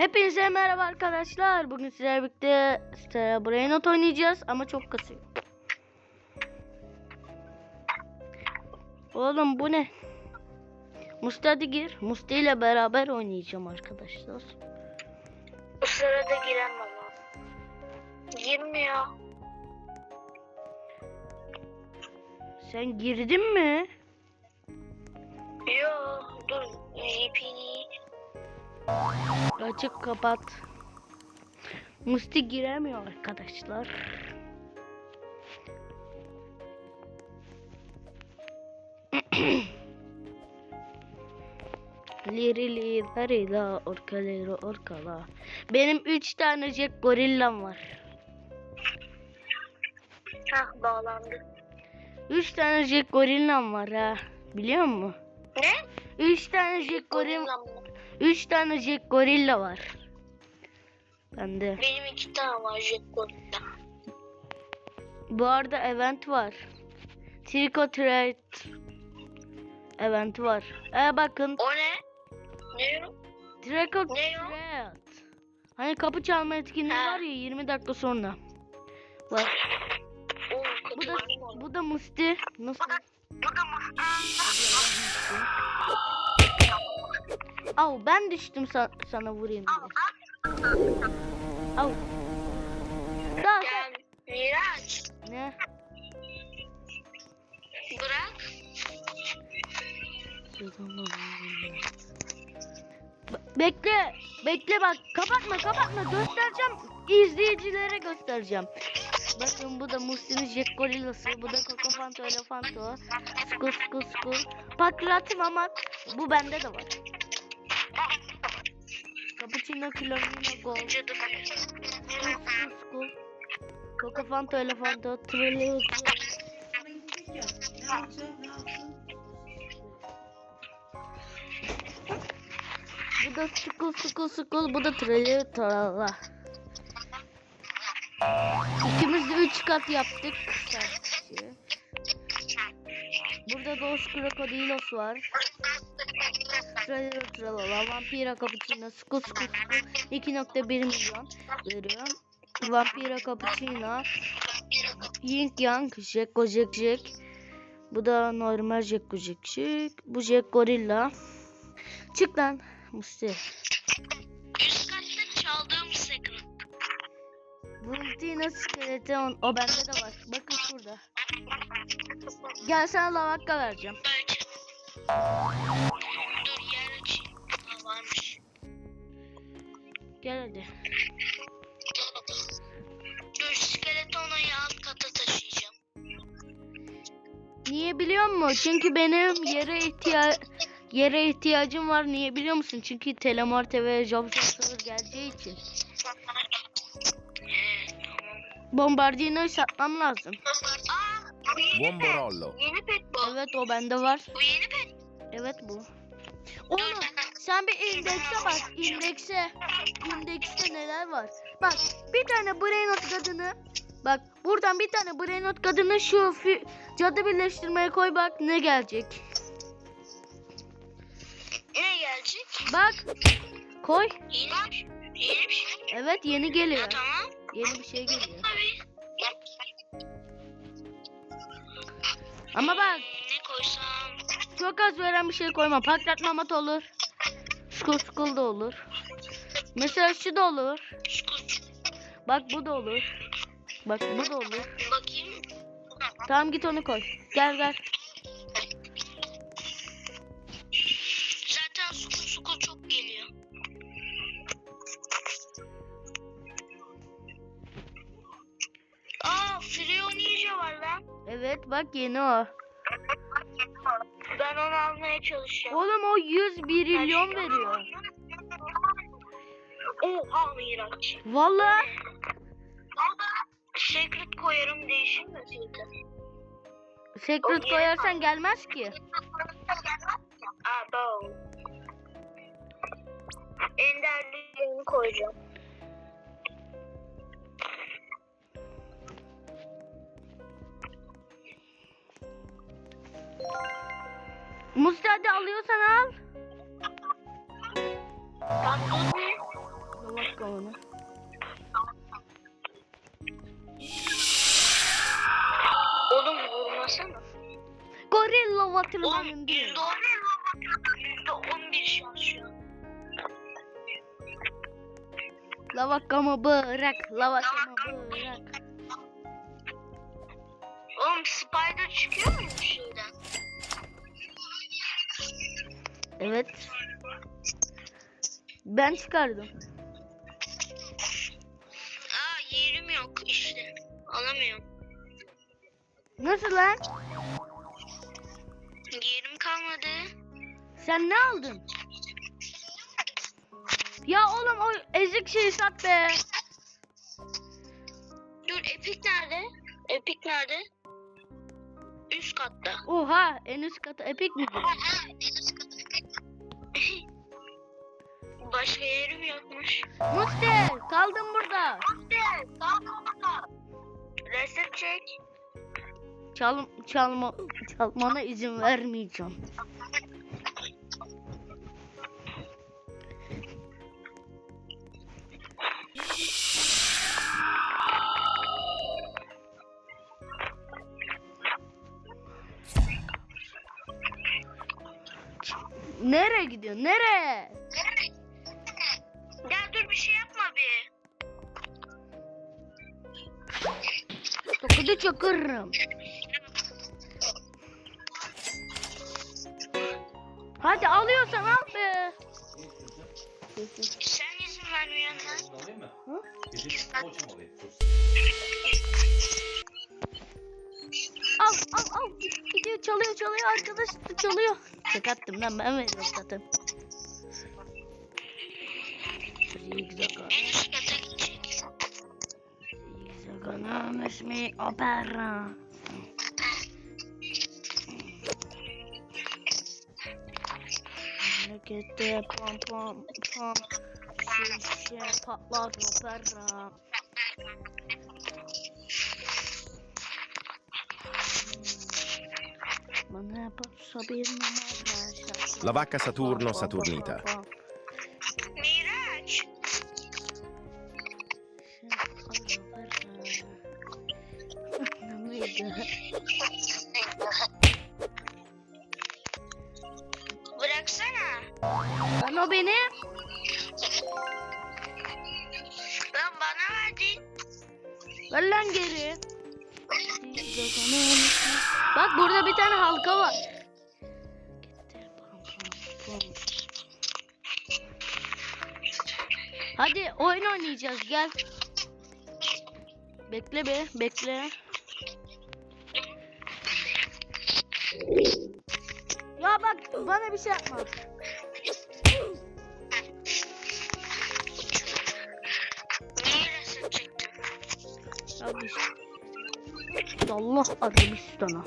Hepinize merhaba arkadaşlar. Bugün sizlerle birlikte Stella Brainot oynayacağız ama çok kasıyor. Oğlum bu ne? Musti hadi gir. Musti ile beraber oynayacağım arkadaşlar. Bu sırada giren bana. Girmiyor. Sen girdin mi? Yo dur. VPN'i. Açık kapat. Musti giremiyor arkadaşlar. Lirili darila orkalero orkala. Benim 3 tane Jack gorillam var. Hah bağlandı. 3 tane Jack gorillam var ha. Biliyor musun? Ne? 3 tane Jack goril Gorillam 3 tane Jack gorilla var. Bende. Benim iki tane var Jet Gorilla. Bu arada event var. Trick or treat event var. E bakın O ne? Ne o? Trick or treat. Hani kapı çalma etkinliği Ha. var ya 20 dakika sonra. Var. Oo Bu da katıldım ona. bu da Musti. Au ben düştüm sa- sana vurayım diye. Au. Daha Gel. Miraç. ne? Bırak. Be- Bekle. Bekle bak. Kapatma kapatma. Göstereceğim. İzleyicilere göstereceğim. Bakın bu da Musti'nin Jack Gorillası. Bu da Cocofanto Elefanto. Skul skul skul. Pakratim ama bu bende de var. Cappuccino. Skul skul skul. Cocofanto Elefanto. Trillion. Bu da skul skul skul. Bu da Trillion Tralala. İkimiz de 3 kat yaptık. sadece. Burada Dos Crocodilos var. Tralala tralala. Vampira Cappuccino. Skul skul skul. 2.1 milyon veriyor. Vampira Cappuccino. Ying Yang. Jekko Jek Jek. Bu da normal Jekko Jek Jek. Bu Jek Gorilla. Çık lan. Musti. Üst katta çaldığım secret. Bultina skeleton o bende de var. Bakın şurada. Gel sana lavakka vereceğim. Belki. Gel hadi. Dur skeletonu alt kata taşıyacağım. Niye biliyor musun? Çünkü benim yere ihtiya yere ihtiyacım var. Niye biliyor musun? Çünkü Telemorte ve Job geleceği için. Bombardino'yu satmam lazım. Aa, bu yeni Buon pet. Borollo. Yeni pet bu. Evet o bende var. Bu yeni pet. Evet bu. Oğlum sen bir indekse bak. indekse. İndekste neler var? Bak bir tane Brainot kadını. Bak buradan bir tane Brainot kadını şu cadı birleştirmeye koy bak ne gelecek. Ne gelecek? Bak koy. Yeni. Yeni bir şey. Evet yeni geliyor. tamam. Yeni bir şey geliyor. Tabii. Ama bak Ne koysam? çok az veren bir şey koyma. Patlatmamat olur. Skul da olur. Mesela şu da olur. Bak bu da olur. Bak bu da olur. Bakayım. Tamam git onu koy. Gel gel. Zaten skut skut çok geliyor. Aa Freon Ninja var lan. Evet bak yeni o. Çalışıyorum. Oğlum o 100 milyon veriyor. Oha Miraç. Vallahi Ama secret koyarım mi filtre? secret koyarsan gelmez ki. Abo. Enderliğini koyacağım. Mustadi alıyorsan al. Dolap kavunu. Oğlum vurmasana. Gorilla Waterman'ın diyor. Gorilla Waterman'ın %11 çalışıyor. Şey lavakamı bırak, lavakamı bırak. Oğlum Spider çıkıyor mu? Evet. Ben çıkardım. Aa yerim yok işte. Alamıyorum. Nasıl lan? Yerim kalmadı. Sen ne aldın? Ya oğlum o ezik şeyi sat be. Dur Epic nerede? Epic nerede? Üst katta. Oha en üst katı epik mi? Başka yerim yokmuş. Musti kaldım burada. Reset çek. Çal, çalma, çalmana izin vermeyeceğim. Nereye gidiyorsun? Nereye? Dur bir şey yapma bir. Tokadı çakırırım. Hadi alıyorsan al be. Sen izin vermiyorsun. Alayım mı? Hı? Gidip alayım? Al al al. Gidiyor çalıyor çalıyor arkadaş çalıyor. Tek attım lan ben veriyorum zaten. Zigzag. Zigzagonam ismi Opera. Look at that pom pom pom. She's yeah, potluck Opera. La vacca Saturno Saturnita Ver lan geri. Bak burada bir tane halka var. Hadi oyun oynayacağız gel. Bekle be bekle. Ya bak bana bir şey yapma. Allah Arabistan'a.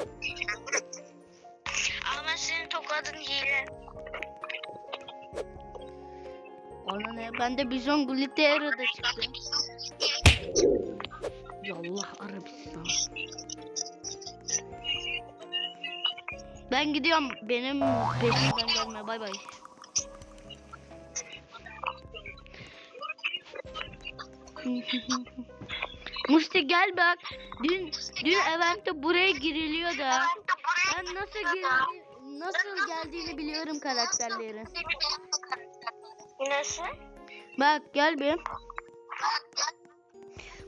Ama senin tokadın hile. Ona ne? Ben de Bizon Glitter'da çıktı. Yallah Arabistan. Ben gidiyorum. Benim peşimden gelme. Bay bay. Musti gel bak. Dün dün eventte buraya giriliyor da. Ben nasıl girdi, nasıl geldiğini biliyorum karakterlerin. Nasıl? Bak gel bir.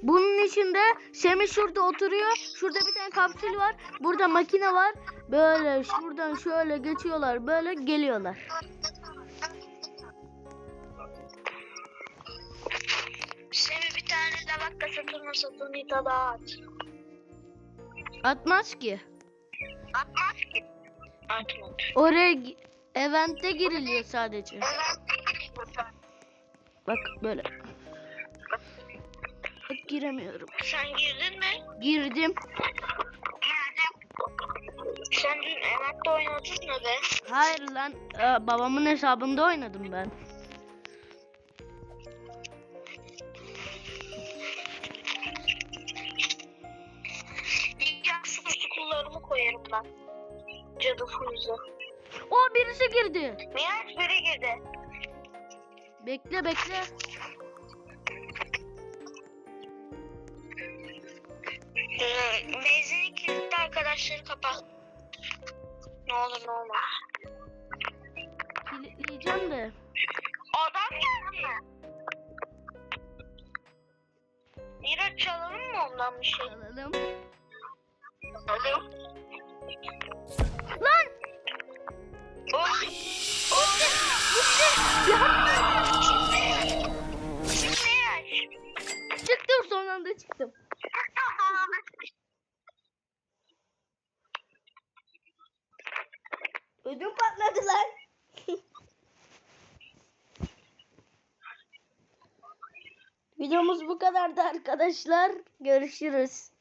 Bunun içinde Semih şurada oturuyor. Şurada bir tane kapsül var. Burada makine var. Böyle şuradan şöyle geçiyorlar. Böyle geliyorlar. Tane de bak da satılma satılma daha at. Atmaz ki. Atmaz ki. Atmadı. Oraya gi- evente giriliyor sadece. Bak böyle. Bak giremiyorum. Sen girdin mi? Girdim. Girdim. Sen dün emekte oynadın mı be? Hayır lan. e, babamın hesabında oynadım ben. Ben. Cadı Fuyuz'a. O birisi girdi. Miraç biri girdi. Bekle bekle. Ee, benzin kilitli arkadaşları kapat. Ne olur ne olmaz. Kilitleyeceğim de. Adam geldi. Miraç çalalım mı ondan bir şey? Alalım. Alalım. Lan! Oy. Miraç. Çıktım son anda çıktım. Ödüm patladı lan. Videomuz bu kadardı arkadaşlar. Görüşürüz.